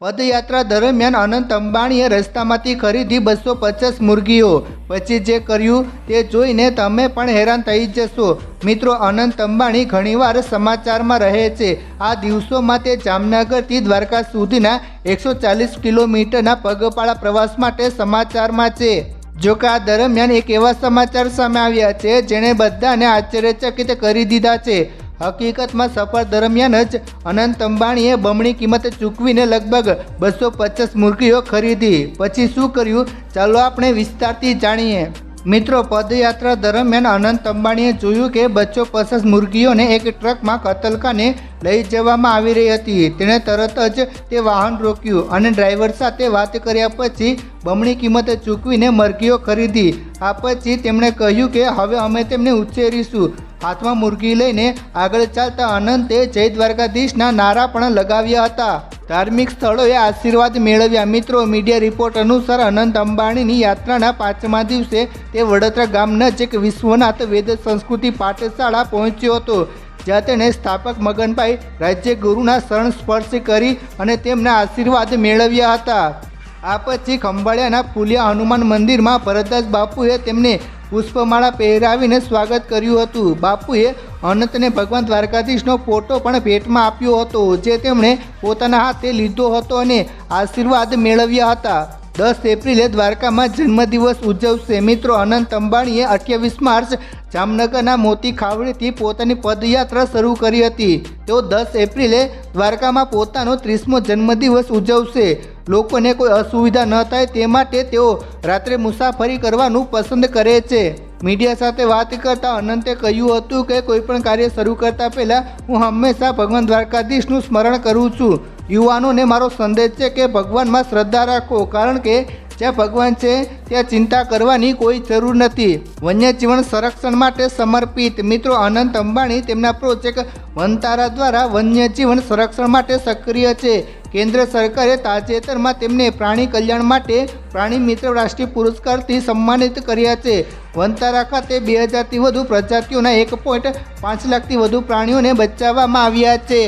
પદયાત્રા દરમિયાન અનંત અંબાણીએ રસ્તામાંથી ખરીદી બસો પચાસ મુરગીઓ. પછી જે કર્યું તે જોઈને તમે પણ હેરાન થઈ જશો. મિત્રો, અનંત અંબાણી ઘણીવાર સમાચારમાં રહે છે. આ દિવસોમાં તે જામનગરથી દ્વારકા સુધીના એકસો ચાલીસ કિલોમીટરના પગપાળા પ્રવાસ માટે સમાચારમાં છે. જો કે આ દરમિયાન એક એવા સમાચાર સામે આવ્યા છે જેણે બધાને આશ્ચર્યચકિત કરી દીધા છે. હકીકતમાં સફર દરમિયાન જ અનંત અંબાણીએ બમણી કિંમતે ચૂકવીને લગભગ બસો પચાસ મુરગીઓ ખરીદી. પછી શું કર્યું? ચાલો આપણે વિસ્તારથી જાણીએ. મિત્રો, પદયાત્રા દરમિયાન અનંત અંબાણીએ જોયું કે બસો પચાસ મુર્ગીઓને એક ટ્રકમાં કતલખાને લઈ જવામાં આવી રહી હતી. તેણે તરત જ તે વાહન રોક્યું અને ડ્રાઈવર સાથે વાત કર્યા પછી બમણી કિંમતે ચૂકવીને મરઘીઓ ખરીદી. આ પછી તેમણે કહ્યું કે હવે અમે તેમને ઉછેરીશું. હાથમાં મુરગી લઈને આગળ ચાલતા અનંતે જય દ્વારકાધીશના નારા પણ લગાવ્યા હતા. ધાર્મિક સ્થળોએ આશીર્વાદ મેળવ્યા. મિત્રો, મીડિયા રિપોર્ટ અનુસાર અનંત અંબાણીની યાત્રાના પાંચમા દિવસે તે વડોદરા ગામ નજીક વિશ્વનાથ વેદ સંસ્કૃતિ પાઠશાળા પહોંચ્યો હતો, જ્યાં તેણે સ્થાપક મગનભાઈ રાજ્યગુરુના શરણ સ્પર્શ કરી અને તેમના આશીર્વાદ મેળવ્યા હતા. આ પછી ખંભાળિયાના ફુલિયા હનુમાન મંદિરમાં ભરતદાસ બાપુએ તેમને પુષ્પમાળા પહેરાવીને સ્વાગત કર્યું હતું. બાપુએ અનંતને ભગવાન દ્વારકાધીશનો ફોટો પણ ભેટમાં આપ્યો હતો, જે તેમણે પોતાના હાથે લીધો હતો અને આશીર્વાદ મેળવ્યા હતા. દસ એપ્રિલે દ્વારકામાં જન્મદિવસ ઉજવશે. મિત્રો, અનંત અંબાણીએ અઠ્યાવીસ માર્ચ જામનગરના મોતી ખાવડીથી પોતાની પદયાત્રા શરૂ કરી હતી. તેઓ દસ એપ્રિલે દ્વારકામાં પોતાનો ત્રીસમો જન્મદિવસ ઉજવશે. લોકોને કોઈ અસુવિધા ન થાય તે માટે તેઓ રાત્રે મુસાફરી કરવાનું પસંદ કરે છે. મીડિયા સાથે વાત કરતા અનંતે કહ્યું હતું કે કોઈપણ કાર્ય શરૂ કરતા પહેલાં હું હંમેશા ભગવાન દ્વારકાધીશનું સ્મરણ કરું છું. યુવાનોને મારો સંદેશ છે કે ભગવાનમાં શ્રદ્ધા રાખો, કારણ કે જ્યાં ભગવાન છે, ત્યાં ચિંતા કરવાની કોઈ જરૂર નથી. વન્યજીવન સંરક્ષણ માટે સમર્પિત. મિત્રો, અનંત અંબાણી તેમના પ્રોજેક્ટ વનતારા દ્વારા વન્યજીવન સંરક્ષણ માટે સક્રિય છે. કેન્દ્ર સરકારે તાજેતરમાં તેમને પ્રાણી કલ્યાણ માટે પ્રાણી મિત્ર રાષ્ટ્રીય પુરસ્કારથી સન્માનિત કર્યા છે. વનતારા ખાતે બે હજારથી વધુ પ્રજાતિઓના એક પોઈન્ટ પાંચ લાખથી વધુ પ્રાણીઓને બચાવવામાં આવ્યા છે.